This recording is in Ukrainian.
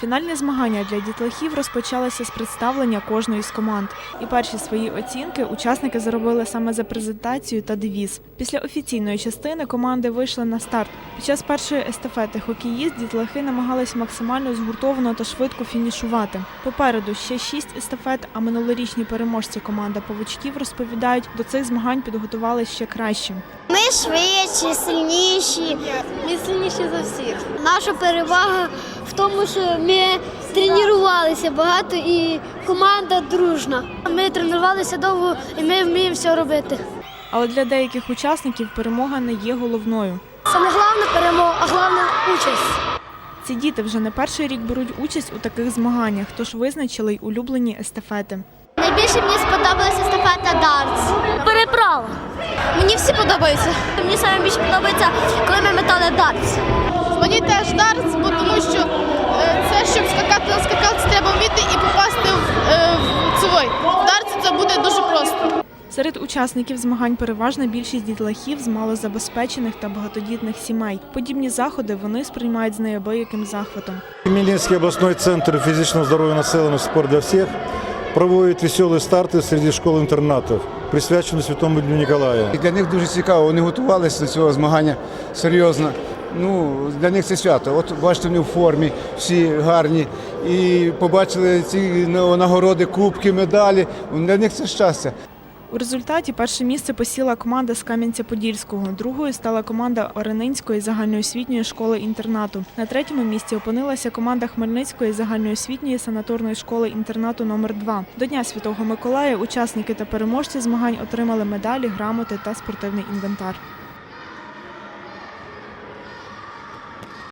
Фінальні змагання для дітлахів розпочалися з представлення кожної з команд. І перші свої оцінки учасники заробили саме за презентацію та девіз. Після офіційної частини команди вийшли на старт. Під час першої естафети хокеїст дітлахи намагались максимально згуртовано та швидко фінішувати. Попереду ще шість естафет, а минулорічні переможці команда павучків розповідають, до цих змагань підготувалися ще краще. Ми швидші, сильніші. Ми сильніші за всіх. Наша перевага в тому, що ми тренувалися багато і команда дружна. Ми тренувалися довго і ми вміємо все робити. Але для деяких учасників перемога не є головною. Саме головне перемога, а головне участь. Ці діти вже не перший рік беруть участь у таких змаганнях, тож визначили й улюблені естафети. Найбільше мені сподобалася естафета дартс. Переправа. Мені всі подобаються. Мені саме більше подобається, коли ми метали дартс. Мені теж дартс, бо тому що щоб скакати на скакалці, треба вміти і попасти в, е, в цивой. В дартсі це буде дуже просто. Серед учасників змагань переважна більшість дітлахів з малозабезпечених та багатодітних сімей. Подібні заходи вони сприймають з неабияким захватом. Хмельницкий областной центр физического здоровья населения «Спорт для всех» проводит веселые старты среди школ-интернатов, присвяченные Святому Дню Николая. І для них дуже цікаво, вони готувалися до цього змагання серйозно. Ну, для них це свято. От бачите, вони в формі, всі гарні. І побачили ці нагороди, кубки, медалі. Для них це щастя. У результаті перше місце посіла команда з Кам'янця-Подільського. Другою стала команда Оренинської загальноосвітньої школи інтернату. На третьому місці опинилася команда Хмельницької загальноосвітньої санаторної школи інтернату номер 2 До Дня Святого Миколая учасники та переможці змагань отримали медалі, грамоти та спортивний інвентар.